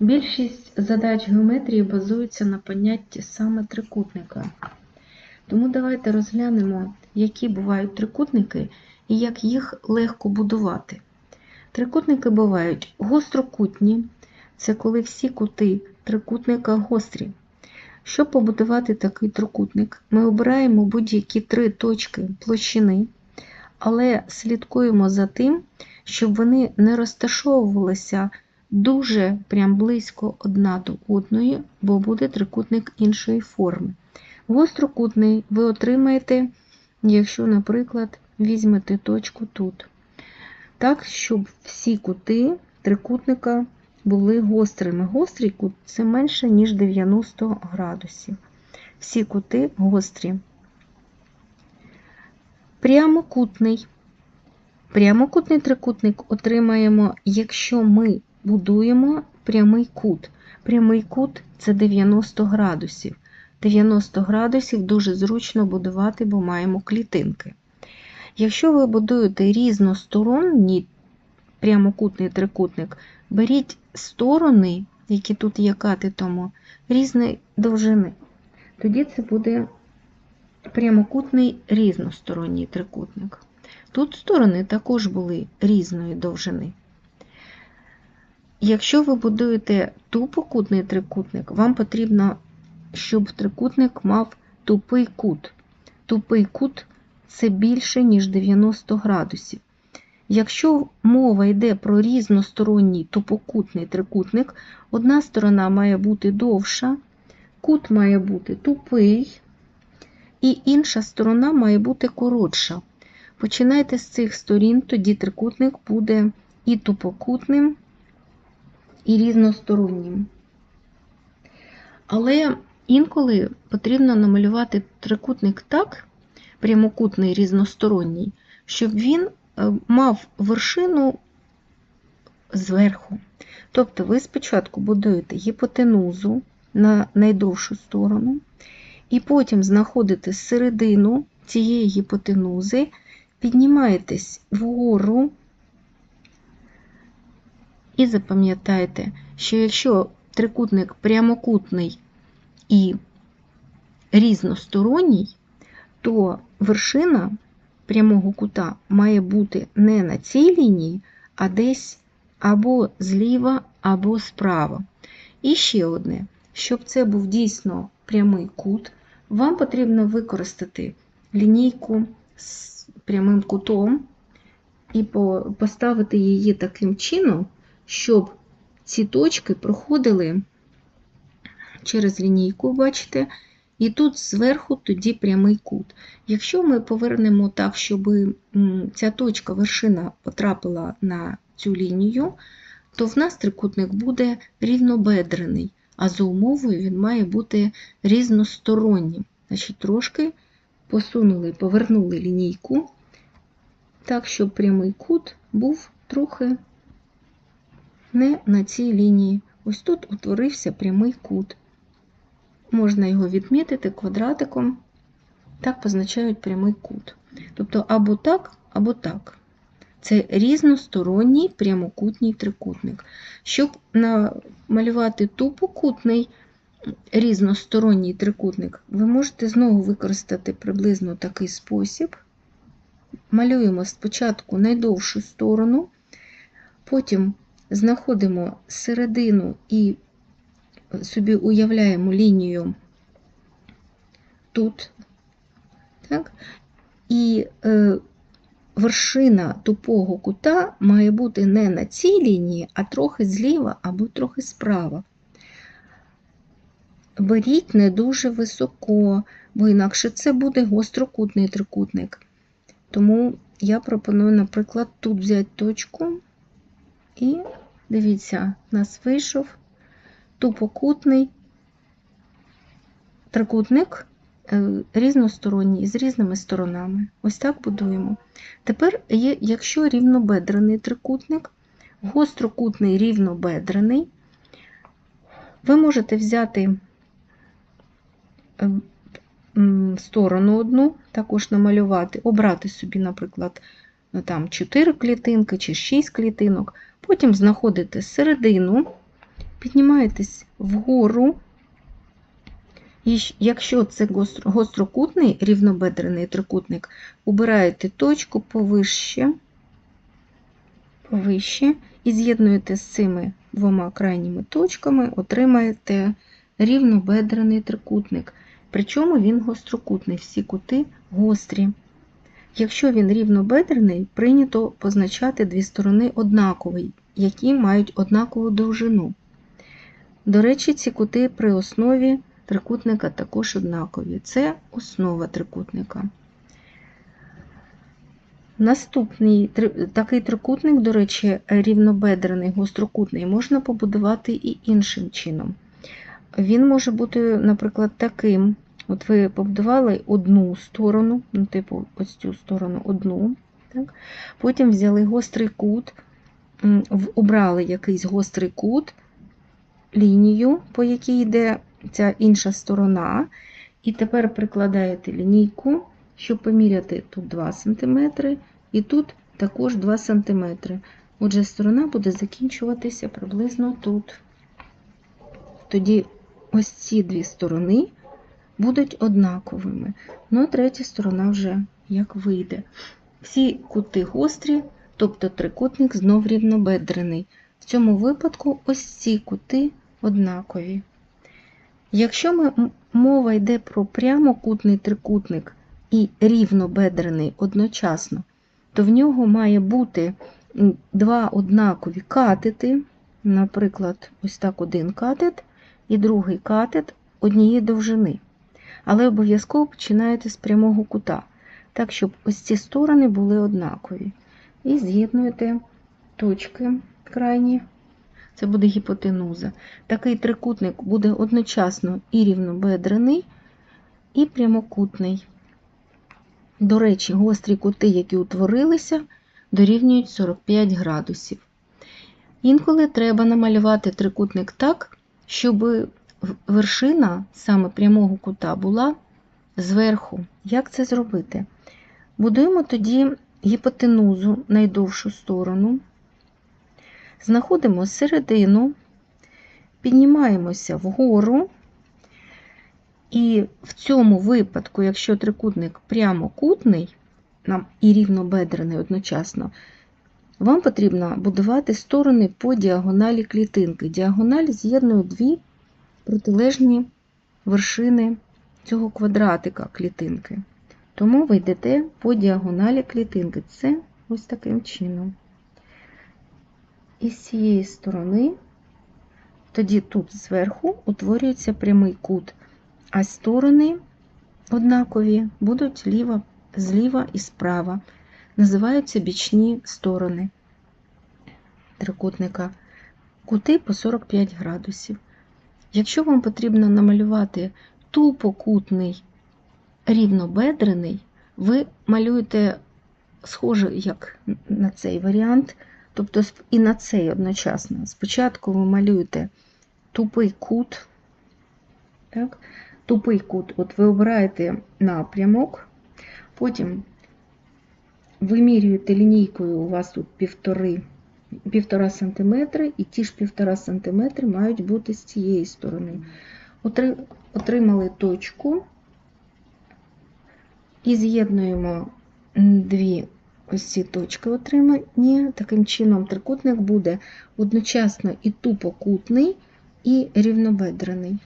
Більшість задач геометрії базуються на понятті саме трикутника. Тому давайте розглянемо, які бувають трикутники і як їх легко будувати. Трикутники бувають гострокутні, це коли всі кути трикутника гострі. Щоб побудувати такий трикутник, ми обираємо будь-які три точки площини, але слідкуємо за тим, щоб вони не розташовувалися дуже прям близько одна до одної, бо буде трикутник іншої форми. Гострокутний ви отримаєте, якщо, наприклад, візьмете точку тут. Так, щоб всі кути трикутника були гострими. Гострий кут це менше, ніж 90 градусів. Всі кути гострі. Прямокутний. Прямокутний трикутник отримаємо, якщо ми будуємо прямий кут. Прямий кут це 90 градусів. 90 градусів дуже зручно будувати, бо маємо клітинки. Якщо ви будуєте різносторонній прямокутний трикутник, беріть сторони, які тут є катетому, різної довжини. Тоді це буде прямокутний різносторонній трикутник. Тут сторони також були різної довжини. Якщо ви будуєте тупокутний трикутник, вам потрібно, щоб трикутник мав тупий кут. Тупий кут це більше, ніж 90 градусів. Якщо мова йде про різносторонній тупокутний трикутник, одна сторона має бути довша, кут має бути тупий, і інша сторона має бути коротша. Починайте з цих сторін, тоді трикутник буде і тупокутним, і різностороннім. Але інколи потрібно намалювати трикутник так, прямокутний різносторонній, щоб він мав вершину зверху. Тобто ви спочатку будуєте гіпотенузу на найдовшу сторону, і потім знаходите середину цієї гіпотенузи, піднімаєтесь вгору і запам'ятайте, що якщо трикутник прямокутний і різносторонній, то вершина прямого кута має бути не на цій лінії, а десь або зліва, або справа. І ще одне, щоб це був дійсно прямий кут, вам потрібно використати лінійку з прямим кутом і поставити її таким чином, щоб ці точки проходили через лінійку, бачите, і тут зверху тоді прямий кут. Якщо ми повернемо так, щоб ця точка вершина потрапила на цю лінію, то в нас трикутник буде рівнобедрений, а за умовою він має бути різностороннім. Значить, трошки посунули, повернули лінійку, так, щоб прямий кут був трохи не на цій лінії. Ось тут утворився прямий кут. Можна його відмітити квадратиком, так позначають прямий кут. Тобто або так, або так. Це різносторонній прямокутній трикутник. Щоб намалювати тупокутний різносторонній трикутник, ви можете знову використати приблизно такий спосіб. Малюємо спочатку найдовшу сторону, потім знаходимо середину і собі уявляємо лінію тут, так? і е, вершина тупого кута має бути не на цій лінії, а трохи зліва або трохи справа. Беріть не дуже високо, бо інакше це буде гострокутний трикутник. Тому я пропоную, наприклад, тут взяти точку і дивіться, у нас вийшов тупокутний трикутник різносторонній, з різними сторонами. Ось так будуємо. Тепер якщо рівнобедрений трикутник, гострокутний рівнобедрений, ви можете взяти сторону одну, також намалювати, обрати собі, наприклад, там 4 клітинки чи 6 клітинок, потім знаходите середину піднімаєтесь вгору. І якщо це гострокутний рівнобедрений трикутник, обираєте точку повище, повище і з'єднуєте з цими двома крайніми точками, отримаєте рівнобедрений трикутник. Причому він гострокутний, всі кути гострі. Якщо він рівнобедрений, прийнято позначати дві сторони однакові, які мають однакову довжину. До речі, ці кути при основі трикутника також однакові. Це основа трикутника. Наступний такий трикутник, до речі, рівнобедрений, гострокутний, можна побудувати і іншим чином. Він може бути, наприклад, таким. От ви побудували одну сторону, ну, типу, ось цю сторону одну. Так? Потім взяли гострий кут, обрали якийсь гострий кут, лінію, по якій йде ця інша сторона. І тепер прикладаєте лінійку, щоб поміряти тут 2 см, і тут також 2 см. Отже, сторона буде закінчуватися приблизно тут. Тоді ось ці дві сторони будуть однаковими. Ну, а третя сторона вже як вийде. Всі кути гострі, тобто трикутник знов рівнобедрений. В цьому випадку ось ці кути однакові. Якщо ми, мова йде про прямокутний трикутник і рівнобедрений одночасно, то в нього має бути два однакові катети, наприклад, ось так один катет і другий катет однієї довжини. Але обов'язково починаєте з прямого кута, так, щоб ось ці сторони були однакові. І з'єднуєте точки крайні, це буде гіпотенуза. Такий трикутник буде одночасно і рівнобедрений, і прямокутний. До речі, гострі кути, які утворилися, дорівнюють 45 градусів. Інколи треба намалювати трикутник так, щоб вершина саме прямого кута була зверху. Як це зробити? Будуємо тоді гіпотенузу, найдовшу сторону, знаходимо середину, піднімаємося вгору, і в цьому випадку, якщо трикутник прямокутний нам і рівнобедрений одночасно, вам потрібно будувати сторони по діагоналі клітинки. Діагональ з'єднує дві протилежні вершини цього квадратика клітинки. Тому ви йдете по діагоналі клітинки. Це ось таким чином. І з цієї сторони, тоді тут зверху утворюється прямий кут, а сторони однакові будуть ліва, зліва і справа. Називаються бічні сторони трикутника. Кути по 45 градусів. Якщо вам потрібно намалювати тупокутний рівнобедрений, ви малюєте схоже як на цей варіант, тобто і на цей одночасно. Спочатку ви малюєте тупий кут, так? тупий кут, от ви обираєте напрямок, потім вимірюєте лінійкою, у вас тут півтори, півтора сантиметри, і ті ж півтора сантиметри мають бути з цієї сторони. Отримали точку і з'єднуємо дві ось ці точки отримані. Таким чином трикутник буде одночасно і тупокутний, і рівнобедрений.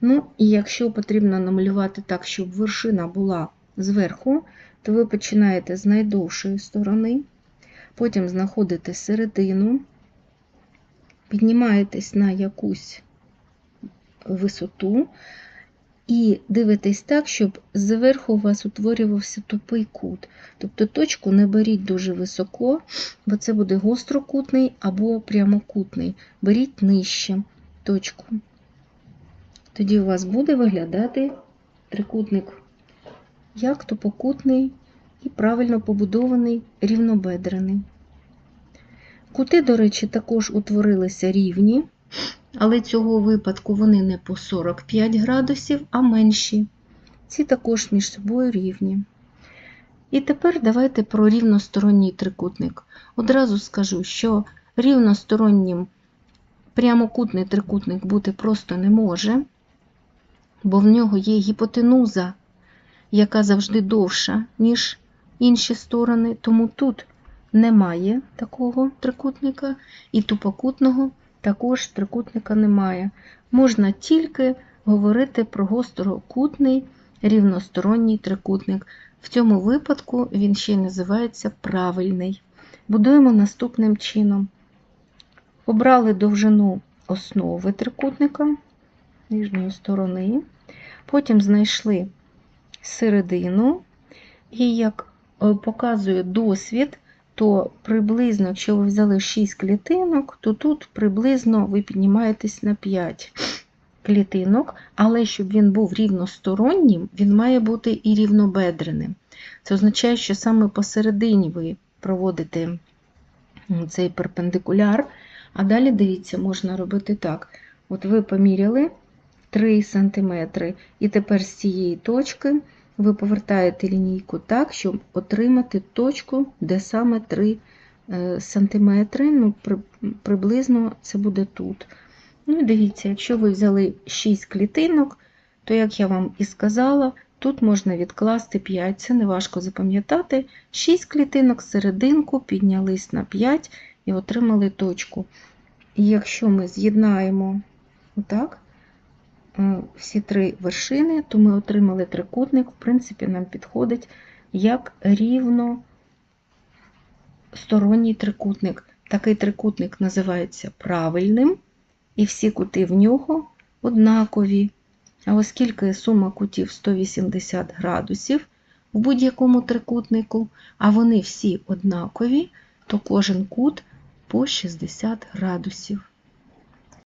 Ну, і якщо потрібно намалювати так, щоб вершина була зверху, то ви починаєте з найдовшої сторони, потім знаходите середину, піднімаєтесь на якусь висоту і дивитесь так, щоб зверху у вас утворювався тупий кут. Тобто точку не беріть дуже високо, бо це буде гострокутний або прямокутний. Беріть нижче точку. Тоді у вас буде виглядати трикутник як тупокутний і правильно побудований рівнобедрений. Кути, до речі, також утворилися рівні, але цього випадку вони не по 45 градусів, а менші. Ці також між собою рівні. І тепер давайте про рівносторонній трикутник. Одразу скажу, що рівностороннім Прямокутний трикутник бути просто не може, бо в нього є гіпотенуза, яка завжди довша, ніж інші сторони, тому тут немає такого трикутника, і тупокутного також трикутника немає. Можна тільки говорити про гострокутний рівносторонній трикутник. В цьому випадку він ще й називається правильний. Будуємо наступним чином. Обрали довжину основи трикутника нижньої сторони, потім знайшли середину, і як показує досвід, то приблизно, якщо ви взяли 6 клітинок, то тут приблизно ви піднімаєтесь на 5 клітинок, але щоб він був рівностороннім, він має бути і рівнобедреним. Це означає, що саме посередині ви проводите цей перпендикуляр, а далі, дивіться, можна робити так. От ви поміряли 3 см, і тепер з цієї точки ви повертаєте лінійку так, щоб отримати точку, де саме 3 см, ну, при, приблизно це буде тут. Ну і дивіться, якщо ви взяли 6 клітинок, то, як я вам і сказала, тут можна відкласти 5, це не важко запам'ятати. 6 клітинок серединку піднялись на 5 і отримали точку. І якщо ми з'єднаємо отак, е, всі три вершини, то ми отримали трикутник, в принципі, нам підходить як рівносторонній трикутник. Такий трикутник називається правильним, і всі кути в нього однакові. А оскільки сума кутів 180 градусів в будь-якому трикутнику, а вони всі однакові, то кожен кут по 60 градусів.